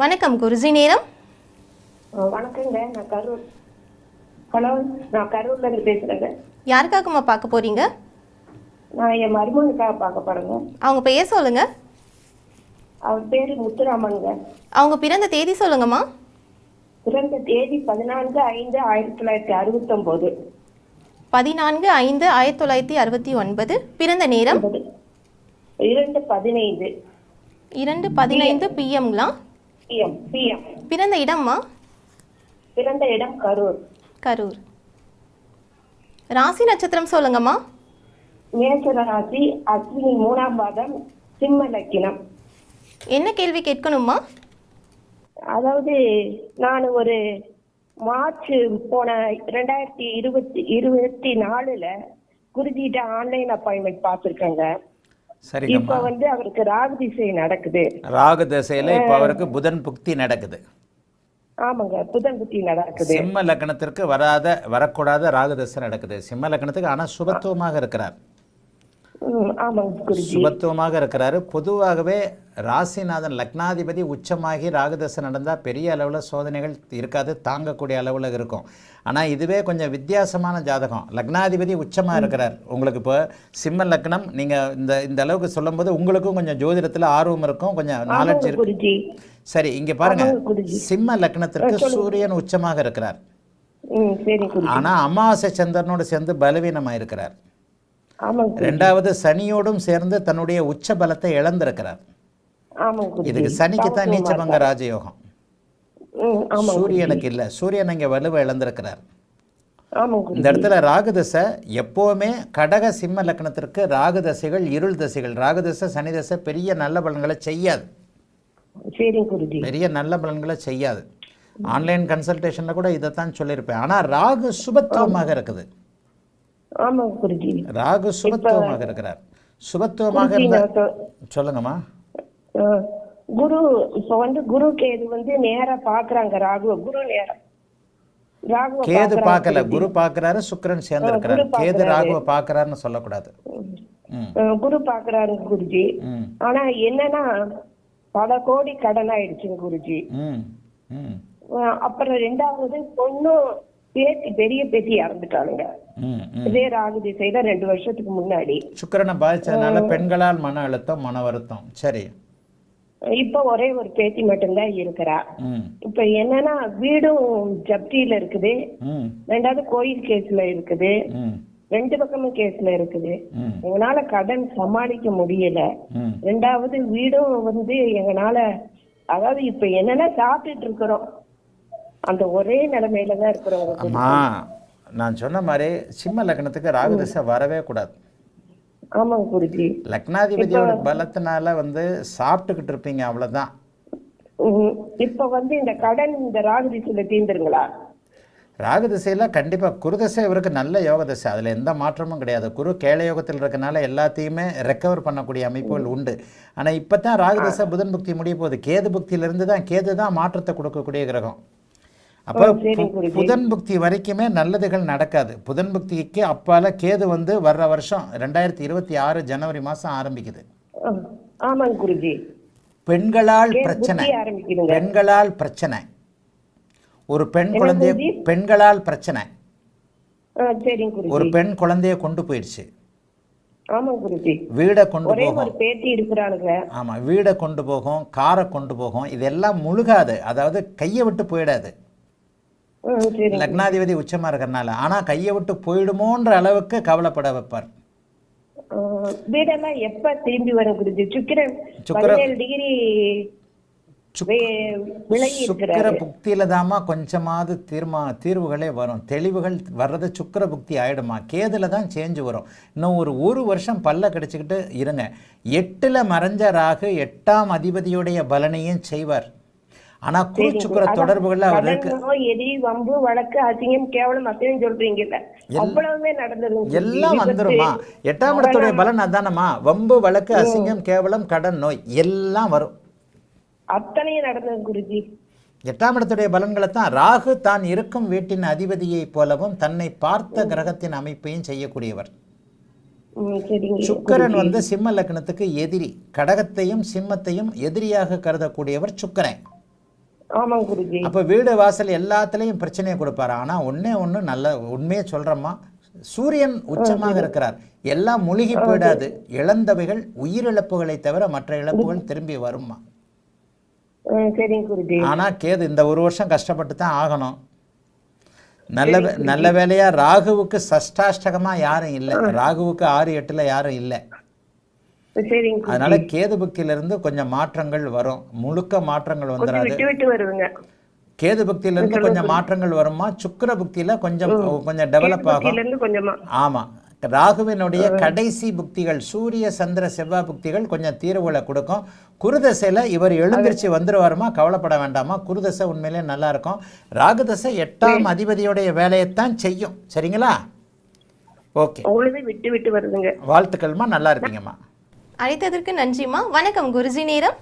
வணக்கம் குருஜி நேரம்? வணக்கங்க. நான் கரூர். ஹலோ நான் கரூர்ல இருந்து பேசுறேங்க. யாருக்காகம்மா பார்க்க போறீங்க? நான் என் மருமகனுக்காக பார்க்க போறேங்க. அவங்க பெயர் சொல்லுங்க. அவர் பேரு முத்துராமனுங்க. அவங்க பிறந்த தேதி சொல்லுங்கம்மா. பிறந்த தேதி பதினான்கு ஐந்து ஆயிரத்தி தொள்ளாயிரத்தி அறுபத்தொம்போது. பதினான்கு ஐந்து ஆயிரத்தி தொள்ளாயிரத்தி அறுபத்தி ஒன்பது. பிறந்த நேரம்? இரண்டு பதினைந்து. இரண்டு பதினைந்து பிஎம்ங்களா பிஎம் பிஎம் பிறந்த இடம்மா பிறந்த இடம் கரூர். கரூர். ராசி நட்சத்திரம் சொல்லுங்கம்மா மேசர ராசி அஸ்வினி மூணாம் பாதம் சிம்ம லக்கினம். என்ன கேள்வி கேட்கணுமா அதாவது நான் ஒரு மார்ச் போன ரெண்டாயிரத்தி இருபத்தி இருபத்தி நாலுல குருஜிட்ட ஆன்லைன் அப்பாயின்மெண்ட் பார்த்துருக்கேங்க. இப்ப வந்து அவருக்கு ராகு திசை நடக்குது. ராகு தசையில இப்ப அவருக்கு புதன் புக்தி நடக்குது. ஆமாங்க புதன் புத்தி நடக்குது. சிம்ம லக்னத்திற்கு வராத வரக்கூடாத ராகு தசை நடக்குது. சிம்ம லக்னத்துக்கு ஆனா சுபத்துவமாக இருக்கிறார். சுபத்துவமாக இருக்கிறாரு. பொதுவாகவே ராசிநாதன் லக்னாதிபதி உச்சமாகி ராகுதசை நடந்தால் பெரிய அளவில் சோதனைகள் இருக்காது தாங்கக்கூடிய அளவில் இருக்கும். ஆனால் இதுவே கொஞ்சம் வித்தியாசமான ஜாதகம். லக்னாதிபதி உச்சமாக இருக்கிறார். உங்களுக்கு இப்போ சிம்ம லக்னம் நீங்கள் இந்த இந்த அளவுக்கு சொல்லும்போது உங்களுக்கும் கொஞ்சம் ஜோதிடத்தில் ஆர்வம் இருக்கும் கொஞ்சம் இருக்கும் குருஜி சரி இங்கே பாருங்க. சிம்ம லக்னத்திற்கு சூரியன் உச்சமாக இருக்கிறார். ஆனால் அமாவாசை சந்திரனோடு சேர்ந்து பலவீனமாக இருக்கிறார். ரெண்டாவது சனியோடும் சேர்ந்து தன்னுடைய உச்ச பலத்தை இழந்திருக்கிறார். இதுக்கு சனிக்கு தான் நீச்சபங்க ராஜயோகம். சூரியனுக்கு இல்லை. சூரியன் இங்கே வலுவை இழந்திருக்கிறார். இந்த இடத்துல ராகுதசை எப்போவுமே கடக சிம்ம லக்னத்திற்கு ராகுதசைகள் இருள் தசைகள். ராகுதசை சனி தசை பெரிய நல்ல பலன்களை செய்யாது. பெரிய நல்ல பலன்களை செய்யாது. ஆன்லைன் கன்சல்டேஷனில் கூட இதை தான் சொல்லியிருப்பேன். ஆனால் ராகு சுபத்துவமாக இருக்குது. ராகு சுபத்துவமாக இருக்கிறார். சுபத்துவமாக இருந்த சொல்லுங்கம்மா. குரு இப்ப வந்து குரு கேது வந்து நேரா பாக்குறாங்க ராகுவ. குரு நேரம் கேது பார்க்கல குருஜி. குரு பார்க்கறாரு சுக்கிரன் சேர்ந்து இருக்கிறாரு கேது. ராகுவை பார்க்கறாருன்னு சொல்லக்கூடாது. குரு பாக்குறாரு குருஜி. ஆனா என்னன்னா பல கோடி கடன் ஆயிடுச்சுங்க குருஜி. அப்புறம் ரெண்டாவது பொண்ணும் பேத்தி பெரிய பேத்தி இறந்துட்டாளுங்க. ம் இதே ராகு திசையில ரெண்டு வருஷத்துக்கு முன்னாடி. சுக்கிரனை பாதிச்சதுனால பெண்களால் மன அழுத்தம் மன வருத்தம். சரி. இப்ப ஒரே ஒரு பேத்தி மட்டும்தான் இருக்கிறா. இப்ப என்னன்னா வீடும் ஜப்தியில இருக்குது. ரெண்டாவது கோயில் கேஸ்ல இருக்குது. ரெண்டு பக்கமும் கேஸ்ல இருக்குது. ம். எங்களால கடன் சமாளிக்க முடியல. ரெண்டாவது வீடும் வந்து எங்களால அதாவது இப்ப என்னன்னா சாப்பிட்டுட்டு இருக்கிறோம். அந்த ஒரே நிலைமையில தான் இருக்கிறோம். நான் சொன்ன மாதிரி சிம்ம லக்னத்துக்கு ராகுதசை வரவே கூடாது. ஆமாங்க குருஜி. லக்னாதிபதியோட பலத்தினால வந்து சாப்பிட்டுக்கிட்டு இருப்பீங்க அவ்வளவுதான். இப்ப வந்து இந்த கடன் இந்த ராகு திசையில தீர்ந்துருங்களா ராகு திசையில் கண்டிப்பாக குருதசை இவருக்கு நல்ல யோக திசை. அதில் எந்த மாற்றமும் கிடையாது. குரு கேள யோகத்தில் இருக்கனால எல்லாத்தையுமே ரெக்கவர் பண்ணக்கூடிய அமைப்புகள் உண்டு. ஆனால் இப்போ தான் ராகு திசை புதன் புக்தி முடிய போகுது. கேது புக்தியிலிருந்து தான் கேது தான் மாற்றத்தை கொடுக்கக்கூடிய கிரகம். அப்போ. புதன் புக்தி வரைக்குமே நல்லதுகள் நடக்காது. புதன் புக்திக்கு அப்பால கேது வந்து வர்ற வருஷம் ரெண்டாயிரத்தி இருபத்தி ஆறு ஜனவரி மாதம் ஆரம்பிக்குது. ஆ, ஆமாங்க குருஜி. பெண்களால் பிரச்சனை. பெண்களால் பிரச்சனை. ஒரு பெண் குழந்தைய? பெண்களால் பிரச்சனை. ஒரு பெண் குழந்தைய கொண்டு போயிடுச்சு. வீடை கொண்டு போகும். ஆமாம் வீடை கொண்டு போகும் காரை கொண்டு போகும். இதெல்லாம் முழுகாது. அதாவது கையை விட்டு போயிடாது. லக்னாதிபதி உச்சமாக இருக்கிறனால. ஆனால் கையை விட்டு போயிடுமோன்ற அளவுக்கு கவலைப்பட வைப்பார். வீடெல்லாம் எப்ப திரும்பி வரும் குருஜி? சுக்கிரன் சுக்கிர- பதினேழு டிகிரி சுக்கிர புக்தியில தாம்மா கொஞ்சமாவது தீர்மா தீர்வுகளே வரும். தெளிவுகள் வர்றது சுக்கிர புக்தி ஆயிடுமா? கேதுல தான் சேஞ்ச் வரும். இன்னும் ஒரு ஒரு வருஷம் பல்ல கடிச்சுக்கிட்டு இருங்க. எட்டுல மறைஞ்ச ராகு எட்டாம் அதிபதியுடைய பலனையும் செய்வார். ஆனா குரு சுக்கிர தொடர்புகள்ல அவர் இருக்கு எதி வம்பு வழக்கு அசிங்கம் கேவலம் அத்தையும் சொல்றீங்கல்ல. அவ்வளவுமே நடந்தது. எல்லாம் வந்துருமா. எட்டாம் இடத்துடைய பலன் அதானம்மா. வம்பு வழக்கு அசிங்கம் கேவலம் கடன் நோய் எல்லாம் வரும். அத்தனையும் நடந்தது குருஜி. எட்டாம் இடத்துடைய பலன்களை தான் ராகு தான் இருக்கும் வீட்டின் அதிபதியைப் போலவும் தன்னை பார்த்த கிரகத்தின் அமைப்பையும் செய்யக்கூடியவர். சுக்கிரன் வந்து சிம்ம லக்னத்துக்கு எதிரி. கடகத்தையும் சிம்மத்தையும் எதிரியாக கருதக்கூடியவர் சுக்கிரன். ஆமாங்க குருஜி. அப்போ வீடு வாசல் எல்லாத்துலேயும் பிரச்சனையை கொடுப்பாரு. ஆனால் ஒண்ணே ஒன்று நல்ல உண்மையை சொல்கிறோமா சூரியன் உச்சமாக இருக்கிறார். எல்லாம் முழுகி போயிடாது. இழந்தவைகள் உயிரிழப்புகளை தவிர மற்ற இழப்புகள் திரும்பி வருமா ஆனால் கேது இந்த ஒரு வருஷம் கஷ்டப்பட்டு தான் ஆகணும். நல்ல நல்ல வேலையா ராகுவுக்கு சஷ்டாஷ்டகமா யாரும் இல்லை. ராகுவுக்கு ஆறு எட்டுல யாரும் இல்லை. அதனால கேது புக்தியிலிருந்து கொஞ்சம் மாற்றங்கள் வரும். முழுக்க மாற்றங்கள் வந்துடாது. கேது புக்தியிலிருந்து கொஞ்சம் மாற்றங்கள் வருமா? சுக்கிர புக்தியில கொஞ்சம் கொஞ்சம் டெவலப் ஆகும். இருந்து ஆமா. ராகுவினுடைய கடைசி புக்திகள் சூரிய சந்திர செவ்வாய் புக்திகள் கொஞ்சம் தீர்வுகளை கொடுக்கும். குருதசையில் இவர் எழுந்திருச்சு வந்துருவாருமா? கவலைப்பட வேண்டாமா? குருதசை உண்மையிலே நல்லா இருக்கும். ராகுதசை எட்டாம் அதிபதியுடைய வேலையைத்தான் செய்யும். சரிங்களா? ஓகே. விட்டு விட்டு வருதுங்க. வாழ்த்துக்கள்மா? நல்லா இருப்பீங்கம்மா அழைத்ததற்கு நன்றிம்மா. வணக்கம் குருஜி நேரம்.